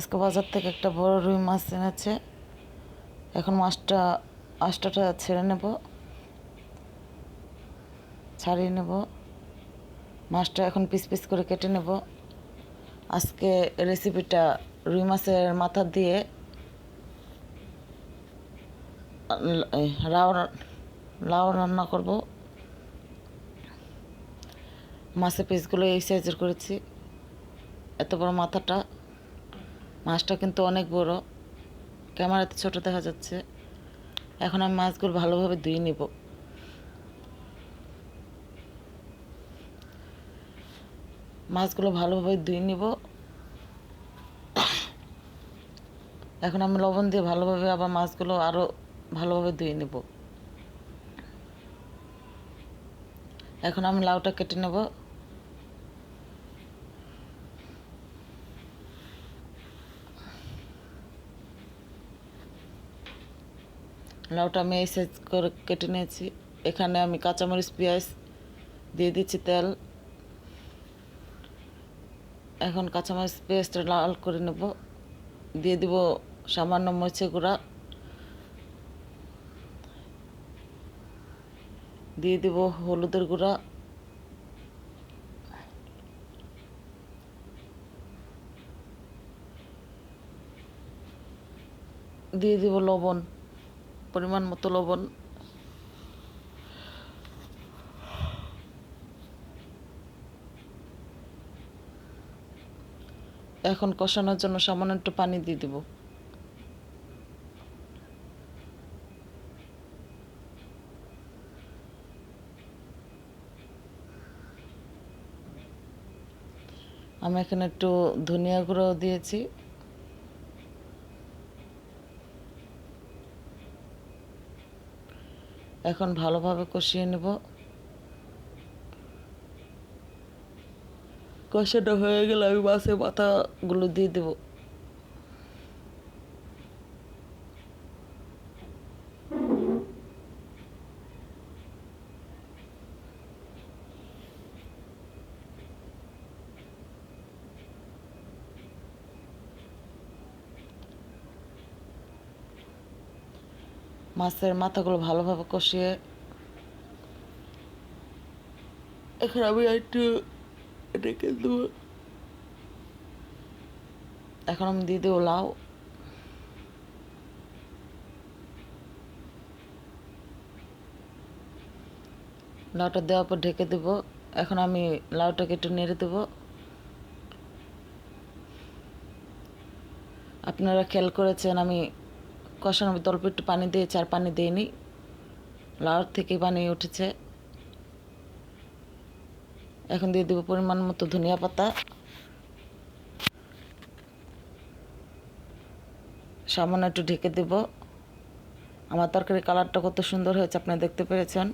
আজকে বাজার থেকে একটা বড় রুই মাছ এনেছে। এখন মাছটা আষ্টাটা ছেড়ে নেব। ছাড়িয়ে নেব। মাছটা এখন পিস পিস করে কেটে নেব। আজকে রেসিপিটা রুই মাছের মাথা দিয়ে লাউ লাউ রান্না করব। মাছের পিসগুলো এই সাইজের করেছি। এত বড় মাথাটা। মাছটা কিন্তু অনেক বড়। ক্যামেরাতে ছোট দেখা যাচ্ছে। এখন আমি মাছগুলো ভালোভাবে ধুয়ে নিব। মাছগুলো ভালোভাবে ধুয়ে নিব। এখন আমি লবণ দিয়ে ভালোভাবে আবার মাছগুলো আরও ভালোভাবে ধুয়ে নেব। এখন আমি লাউটা কেটে নেব। লাউটা আমি এই সাইজ করে কেটে নিয়েছি। এখানে আমি কাঁচামরিচ, পেঁয়াজ দিয়ে দিচ্ছি তেল। এখন কাঁচামরিচ, পেঁয়াজটা লাল করে নেব। দিয়ে দিব সামান্য মরিচের গুঁড়া। দিয়ে দিব হলুদের গুঁড়া। দিয়ে দিব লবণ। পরিমাণ মতো লবণ। এখন কষানোর জন্য সামান্য একটু পানি দিয়ে দিব। আমি এখানে একটু ধনিয়া গুঁড়ো দিয়েছি। এখন ভালোভাবে কষিয়ে নেব। কষাটা হয়ে গেলে আমি মাছের মাথাগুলো দিয়ে দেব। মাছের মাথাগুলো ভালোভাবে কষিয়ে এখন আমি একটু রেখে দেবো। এখন আমি দিয়ে দেবো লাউ। লাউটা দেওয়ার পর ঢেকে দেব। এখন আমি লাউটাকে একটু নেড়ে দেব। আপনারা খেয়াল করেছেন আমি কষানোর ভিতরে অল্প একটু পানি দিয়েছি আর পানি দিইনি লাউর থেকে পানি উঠেছে। এখন দিয়ে দেবো পরিমাণ মতো ধনিয়া পাতা। সামান্য একটু ঢেকে দেব। আমার তরকারি কালারটা কত সুন্দর হয়েছে আপনারা দেখতে পেরেছেন।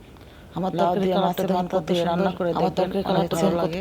আমার তরকারি কালারটা মাথা দিয়ে রান্না করে আমার তরকারি কালারটা ভালো লাগে।